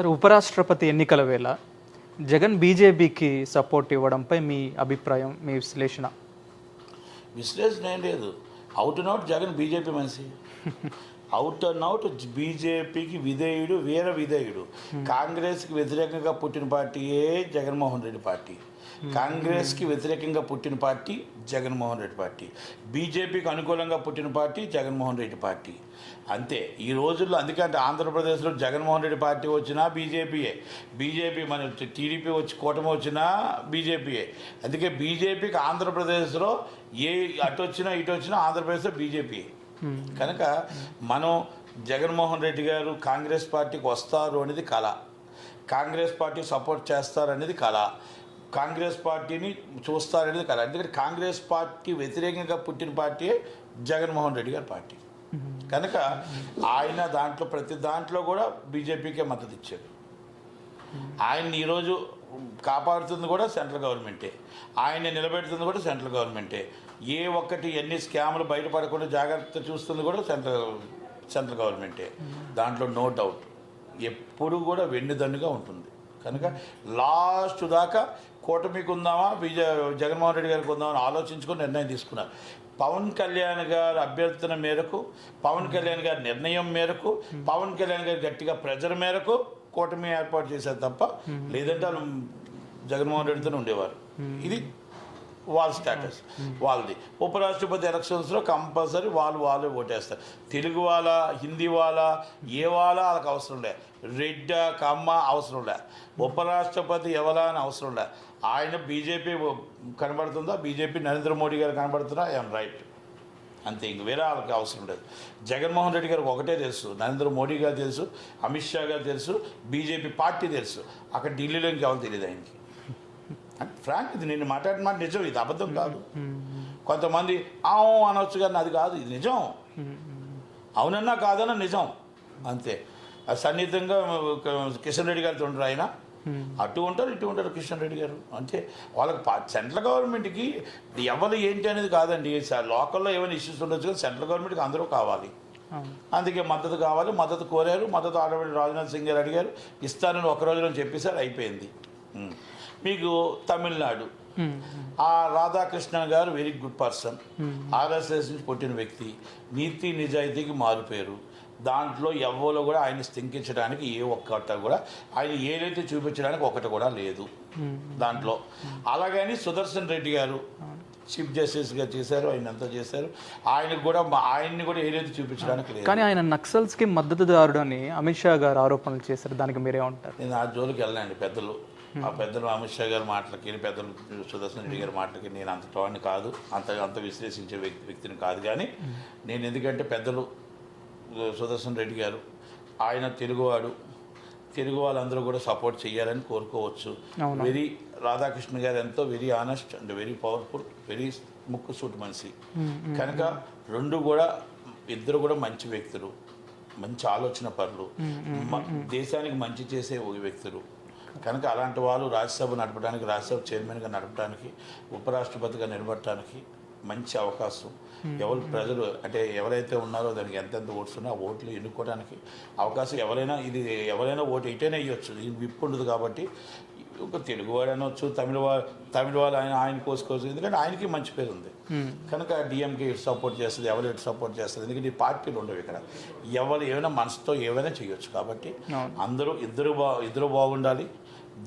Sir ఉపరాష్ట్రపతి ఎన్నికల వేళ జగన్ బీజేపీకి సపోర్ట్ ఇవ్వడంపై మీ అభిప్రాయం మీ విశ్లేషణ? విశ్లేషణ ఏం లేదు. Out and out Jagan BJP మనిషి. అవుట్ అండ్ అవుట్ బీజేపీకి విధేయుడు వీర విధేయుడు. కాంగ్రెస్కి వ్యతిరేకంగా పుట్టిన పార్టీయే జగన్మోహన్ రెడ్డి పార్టీ. కాంగ్రెస్కి వ్యతిరేకంగా పుట్టిన పార్టీ జగన్మోహన్ రెడ్డి పార్టీ. బీజేపీకి అనుకూలంగా పుట్టిన పార్టీ జగన్మోహన్ రెడ్డి పార్టీ. అంతే. ఈ రోజుల్లో అందుకంటే ఆంధ్రప్రదేశ్లో జగన్మోహన్ రెడ్డి పార్టీ వచ్చినా బీజేపీయే బీజేపీ మన టీడీపీ వచ్చి కూటమి వచ్చినా బీజేపీయే అందుకే బీజేపీకి ఆంధ్రప్రదేశ్లో ఏ అటు వచ్చినా ఇటు వచ్చినా ఆంధ్రప్రదేశ్లో బీజేపీ కనుక మనం జగన్మోహన్ రెడ్డి గారు కాంగ్రెస్ పార్టీకి వస్తారు అనేది కళ. కాంగ్రెస్ పార్టీ సపోర్ట్ చేస్తారు అనేది కళ. కాంగ్రెస్ పార్టీని చూస్తారనేది కళ. ఎందుకంటే కాంగ్రెస్ పార్టీ వ్యతిరేకంగా పుట్టిన పార్టీ జగన్మోహన్ రెడ్డి గారి పార్టీ. కనుక ఆయన దాంట్లో ప్రతి దాంట్లో కూడా బీజేపీకే మద్దతు ఇచ్చారు ఆయన్ని ఈరోజు కాపాడుతుంది కూడా సెంట్రల్ గవర్నమెంటే. ఆయన్ని నిలబెడుతుంది కూడా సెంట్రల్ గవర్నమెంటే. ఏ ఒక్కటి ఎన్ని స్కాములు బయటపడకుండా జాగ్రత్త చూస్తుంది కూడా సెంట్రల్ సెంట్రల్ గవర్నమెంటే. దాంట్లో నో డౌట్. ఎప్పుడు కూడా వెన్నుదన్నుగా ఉంటుంది. కనుక లాస్ట్ దాకా కూటమికి ఉందామా విజయ జగన్మోహన్ రెడ్డి గారికి ఉందామా అని ఆలోచించుకొని నిర్ణయం తీసుకున్నారు. పవన్ కళ్యాణ్ గారి అభ్యర్థన మేరకు పవన్ కళ్యాణ్ గారి నిర్ణయం మేరకు పవన్ కళ్యాణ్ గారి గట్టిగా ప్రెజర్ మేరకు కూటమి ఏర్పాటు చేశారు తప్ప లేదంటే వాళ్ళు జగన్మోహన్ రెడ్డితోనే ఉండేవారు. ఇది వాళ్ళ స్టేటస్ వాళ్ళది. ఉపరాష్ట్రపతి ఎలక్షన్స్లో కంపల్సరీ వాళ్ళు వాళ్ళే ఓటేస్తారు. తెలుగు వాళ్ళ హిందీ వాళ్ళ ఏ వాళ్ళ వాళ్ళకి అవసరం లే. రెడ్డ కమ్మ అవసరం లే. ఉపరాష్ట్రపతి ఎవరా అని అవసరం లే. ఆయన బీజేపీ కనబడుతుందా? బీజేపీ నరేంద్ర మోడీ గారు కనబడుతుందా ఐఎమ్ రైట్. అంతే ఇంక వేరే వాళ్ళకి అవసరం లేదు. జగన్మోహన్ రెడ్డి గారికి ఒకటే తెలుసు. నరేంద్ర మోడీ గారు తెలుసు. అమిత్ షా గారు తెలుసు. బీజేపీ పార్టీ తెలుసు. అక్కడ ఢిల్లీలో ఇంకెవరు తెలియదు ఆయనకి. ఫ్రాంక్ ఇది నేను మాట్లాడిన మాట నిజం ఇది అబద్ధం కాదు. కొంతమంది ఆవు అనొచ్చు కానీ అది కాదు ఇది నిజం. అవునన్నా కాదన్నా నిజం. అంతే. సన్నిహితంగా కిషన్ రెడ్డి గారితో ఉంటారు ఆయన. అటు ఉంటారు ఇటు ఉంటారు కిషన్ రెడ్డి గారు. అంటే వాళ్ళకి సెంట్రల్ గవర్నమెంట్కి ఎవరు ఏంటి అనేది కాదండి. లోకల్లో ఏమైనా ఇష్యూస్ ఉండొచ్చు కానీ సెంట్రల్ గవర్నమెంట్కి అందరూ కావాలి. అందుకే మద్దతు కావాలి మద్దతు కోరారు. మద్దతు ఆడబడి రాజ్నాథ్ సింగ్ గారు అడిగారు. ఇస్తానని ఒక రోజులో చెప్పేశారు అయిపోయింది. మీకు తమిళనాడు. ఆ రాధాకృష్ణన్ గారు వెరీ గుడ్ పర్సన్. ఆర్ఎస్ఎస్ నుంచి పుట్టిన వ్యక్తి. నీతి నిజాయితీకి మారిపోయారు. దాంట్లో ఎవ్వలో కూడా ఆయన స్థింకించడానికి ఏ ఒక్కట కూడా ఆయన ఏదైతే చూపించడానికి ఒకటి కూడా లేదు దాంట్లో. అలాగని సుదర్శన్ రెడ్డి గారు చీఫ్ జస్టిస్గా చేశారు ఆయన అంతా చేశారు. ఆయనకు కూడా ఆయన్ని కూడా ఏదైతే చూపించడానికి లేదు. కానీ ఆయన నక్సల్స్కి మద్దతుదారుడు అని అమిత్ షా గారు ఆరోపణలు చేశారు. దానికి మీరేమంటారు? నేను ఆ జోలికి వెళ్ళండి పెద్దలు. ఆ పెద్దలు అమిత్ షా గారి మాటలకి పెద్దలు సుదర్శన్ రెడ్డి గారి మాటలకి నేను అంత వాడిని కాదు. అంత అంత విశ్లేషించే వ్యక్తి వ్యక్తిని కాదు కానీ నేను ఎందుకంటే పెద్దలు సుదర్శన్ రెడ్డి గారు ఆయన తెలుగువాడు. తెలుగు వాళ్ళందరూ కూడా సపోర్ట్ చేయాలని కోరుకోవచ్చు. వెరీ రాధాకృష్ణ గారు ఎంతో very honest and very powerful very ముక్కు సూట్ మనిషి కనుక రెండు కూడా ఇద్దరు కూడా మంచి వ్యక్తులు మంచి ఆలోచన పరులు. మ- దేశానికి మంచి చేసే ఒక వ్యక్తులు. కనుక అలాంటి వాళ్ళు రాజ్యసభ నడపడానికి రాజ్యసభ చైర్మన్గా నడపడానికి ఉపరాష్ట్రపతిగా నిలబడటానికి మంచి అవకాశం. ఎవరు ప్రజలు అంటే ఎవరైతే ఉన్నారో దానికి ఎంతెంత ఓట్స్ ఉన్నా ఓట్లు ఎన్నుకోవడానికి అవకాశం ఎవరైనా ఇది ఎవరైనా ఓటు ఇటైనా ఇవ్వచ్చు ఇది విప్పు ఉండదు కాబట్టి ఒక తెలుగు వాడు అనొచ్చు తమిళ తమిళ వాళ్ళు ఆయన ఆయన కోసుకోవచ్చు ఎందుకంటే ఆయనకి మంచి పేరు ఉంది. కనుక డిఎంకే ఇటు సపోర్ట్ చేస్తుంది ఎవరు ఇటు సపోర్ట్ చేస్తుంది. ఎందుకంటే ఈ పార్టీలు ఉండవు ఇక్కడ. ఎవరు ఏమైనా మనసుతో ఏమైనా చేయొచ్చు కాబట్టి. అందరూ ఇద్దరు బా ఇద్దరు బాగుండాలి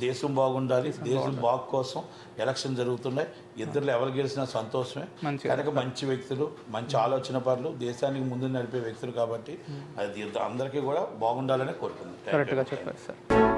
దేశం బాగుండాలి దేశం బాగు కోసం ఎలక్షన్ జరుగుతున్నాయి. ఇద్దరు ఎవరు గెలిచినా సంతోషమే. కనుక మంచి వ్యక్తులు మంచి ఆలోచన పరులు దేశానికి ముందు నడిపే వ్యక్తులు కాబట్టి అది అందరికీ కూడా బాగుండాలని కోరుకుంది కరెక్ట్గా చెప్పారు సార్